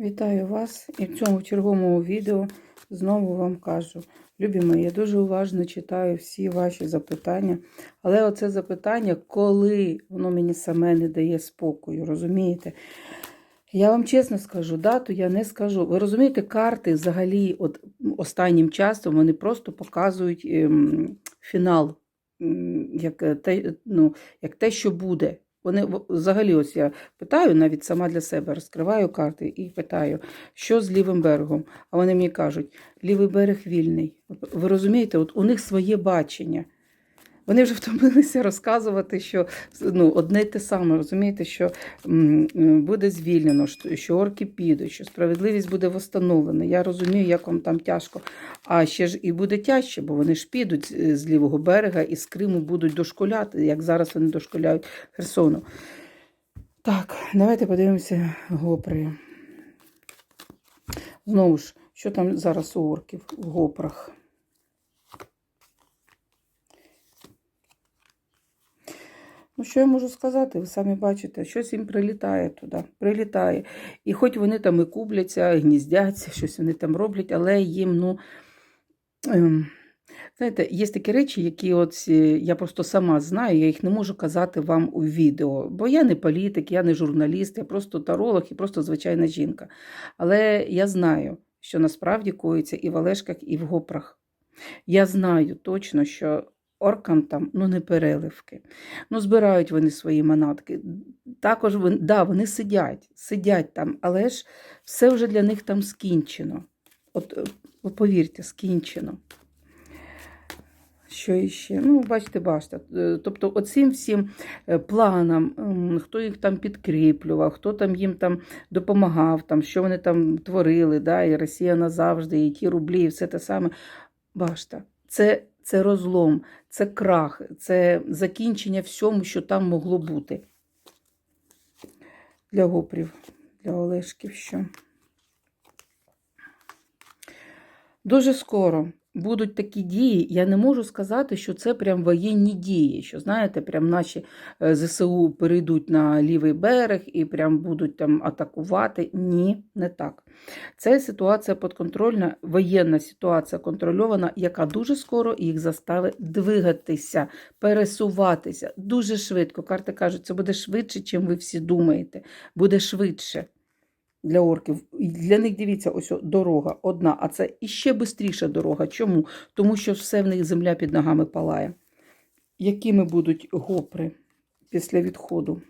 Вітаю вас і в цьому черговому відео знову вам кажу. Любі мої, я дуже уважно читаю всі ваші запитання, але оце запитання, коли воно мені саме не дає спокою, розумієте? Я вам чесно скажу, дату я не скажу. Ви розумієте, карти взагалі от останнім часом вони просто показують ем, фінал, як е, те, ну, як те, що буде. Вони взагалі, ось я питаю, навіть сама для себе розкриваю карти і питаю, що з лівим берегом. А вони мені кажуть, лівий берег вільний. Ви розумієте, от у них своє бачення. Вони вже втомилися розказувати, що ну, одне й те саме, розумієте, що м, буде звільнено, що- орки підуть, що справедливість буде встановлена. Я розумію, як вам там тяжко. А ще ж і буде тяжче, бо вони ж підуть з- лівого берега і з Криму будуть дошколяти, як зараз вони дошколяють Херсону. Так, давайте подивимося гопри. Знову ж, що там зараз у орків в гопрах? Ну, що я можу сказати? Ви самі бачите, щось їм прилітає туди, прилітає. І хоч вони там і кубляться, і гніздяться, щось вони там роблять, але їм, ну. Ем, знаєте, є такі речі, які от е, я просто сама знаю, я їх не можу казати вам у відео, бо я не політик, я не журналіст, я просто таролог і просто звичайна жінка. Але я знаю, що насправді коїться і в Олешках, і в Гопрах. Я знаю точно, що оркам там ну, не переливки. Ну, збирають вони свої манатки. Також вони, да, вони сидять, сидять там, але ж все вже для них там скінчено. От, е, повірте, скінчено. Що іще? Ну, бачите, бачите. Тобто, оцим всім е, планам, хто їх там підкріплював, хто там їм там допомагав, там, що вони там творили, да, і Росія назавжди, і ті рублі, і все те саме. Бачите, це, це розлом, це крах, це закінчення всьому, що там могло бути. Для гопрів, для Олешків що. Дуже скоро будуть такі дії. Я не можу сказати, що це прям воєнні дії. Що знаєте, прям наші е, ЗСУ перейдуть на лівий берег і прям будуть там атакувати. Ні, не так. Це ситуація підконтрольна, воєнна ситуація контрольована, яка дуже скоро їх заставить двигатися, пересуватися дуже швидко. Карти кажуть, це буде швидше, чим ви всі думаєте. Буде швидше для орків. Для них дивіться, ось дорога одна, а це іще швидша дорога. Чому? Тому що все в них земля під ногами палає. Якими будуть гопри після відходу?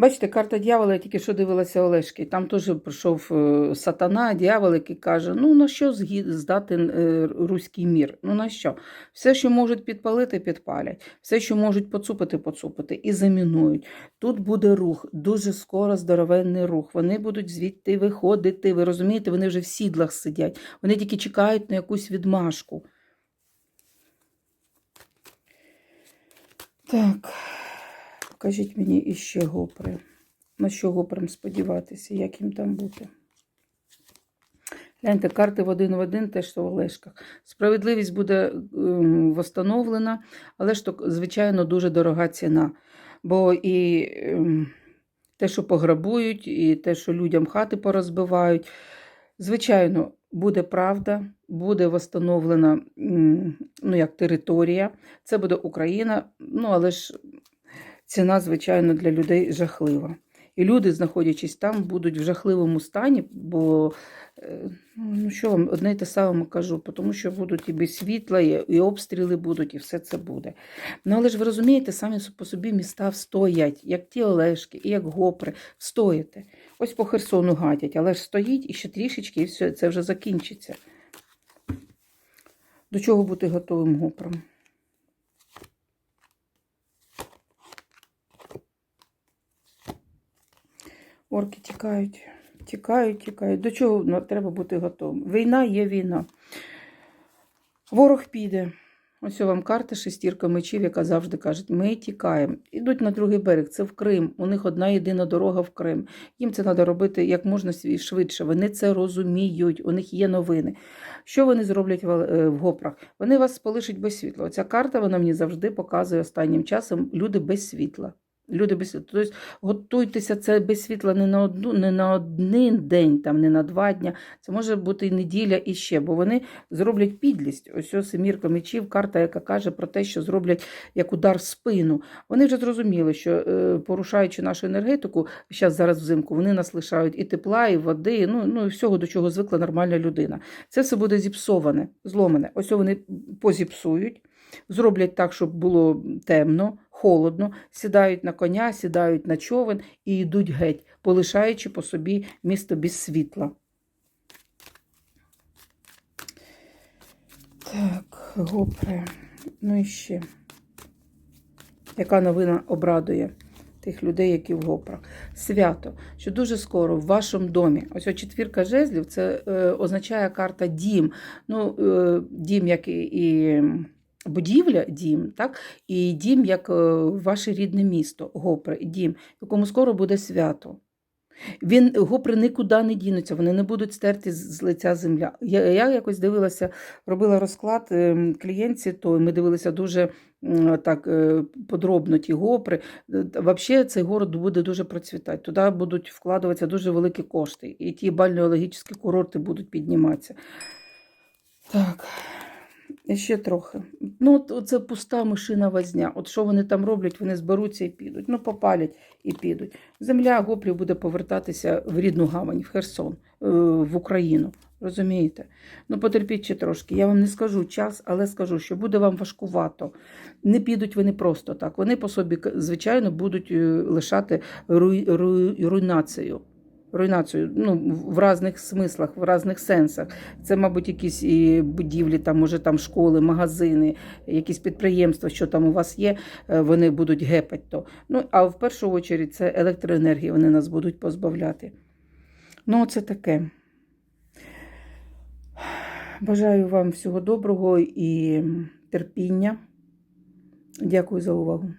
Бачите, карта дьявола, я тільки що дивилася Олешки. Там теж прийшов е, сатана, дьявол, який каже: ну на що здати е, руський мір? Ну на що? Все, що можуть підпалити, підпалять, все, що можуть поцупити, поцупити і замінують. Тут буде рух, дуже скоро здоровенний рух. Вони будуть звідти виходити. Ви розумієте, вони вже в сідлах сидять. Вони тільки чекають на якусь відмашку. Так, покажіть мені іще гопри. На що гопром сподіватися, як їм там бути? Гляньте, карти в один в один, теж що в Олешках. Справедливість буде ем, встановлена, але ж то, звичайно, дуже дорога ціна. Бо і ем, те, що пограбують, і те, що людям хати порозбивають, звичайно, буде правда, буде встановлена ну, як територія. Це буде Україна, ну але ж ціна, звичайно, для людей жахлива. І люди, знаходячись там, будуть в жахливому стані, бо е, ну що вам одне й те саме кажу, тому що будуть і без світла, і, обстріли будуть, і все це буде. Ну але ж ви розумієте, самі по собі міста встоять, як ті Олешки, і як Гопри, встояти. Ось по Херсону гадять, але ж стоїть і ще трішечки, і все, це вже закінчиться. До чого бути готовим Гопром? Орки тікають, тікають, тікають. До чого треба бути готовим? Війна є війна. Ворог піде. Ось вам карта шестірка мечів, яка завжди каже, ми тікаємо. Ідуть на другий берег, це в Крим. У них одна єдина дорога в Крим. Їм це треба робити як можна швидше. Вони це розуміють, у них є новини. Що вони зроблять в, е, в Гопрах? Вони вас полишать без світла. Оця карта вона мені завжди показує останнім часом люди без світла. Люди без світла. Тобто готуйтеся це без світла не на одну, не на один день, там, не на два дня. Це може бути і неділя і ще, бо вони зроблять підлість. Ось ось семірка мечів, карта, яка каже про те, що зроблять як удар в спину. Вони вже зрозуміли, що е, порушаючи нашу енергетику, зараз зараз взимку, вони нас лишають і тепла, і води, ну, ну і всього, до чого звикла нормальна людина. Це все буде зіпсоване, зломане. Ось вони позіпсують, зроблять так, щоб було темно, холодно, сідають на коня, сідають на човен і йдуть геть, полишаючи по собі місто без світла. Так, гопре. Ну і ще. Яка новина обрадує тих людей, які в гопрах? Свято, що дуже скоро в вашому домі. Ось о четвірка жезлів це е, означає карта дім. Ну, е, дім, як і, і будівля, дім, так? і дім як е, ваше рідне місто, гопре, дім, якому скоро буде свято. Він гопри нікуди не дінуться, вони не будуть стерті з лиця земля. Я, я якось дивилася, робила розклад ем, клієнтці, то ми дивилися дуже так е, подробно ті гопри. Взагалі цей город буде дуже процвітати. Туди будуть вкладатися дуже великі кошти, і ті бальнеологічні курорти будуть підніматися. Так. Ще трохи. Ну, от це пуста мишина возня. От що вони там роблять, вони зберуться і підуть. Ну, попалять і підуть. Земля гоплів буде повертатися в рідну гавань, в Херсон, е, в Україну. Розумієте? Ну, потерпіть ще трошки. Я вам не скажу час, але скажу, що буде вам важкувато. Не підуть вони просто так. Вони по собі, звичайно, будуть е, лишати руй, руй, руйнацію. Руйнацію ну, в різних смислах, в різних сенсах. Це, мабуть, якісь і будівлі, там, може, там школи, магазини, якісь підприємства, що там у вас є, е, вони будуть гепати то. Ну, а в першу чергу це електроенергія, вони нас будуть позбавляти. Ну, це таке. Бажаю вам всього доброго і терпіння. Дякую за увагу.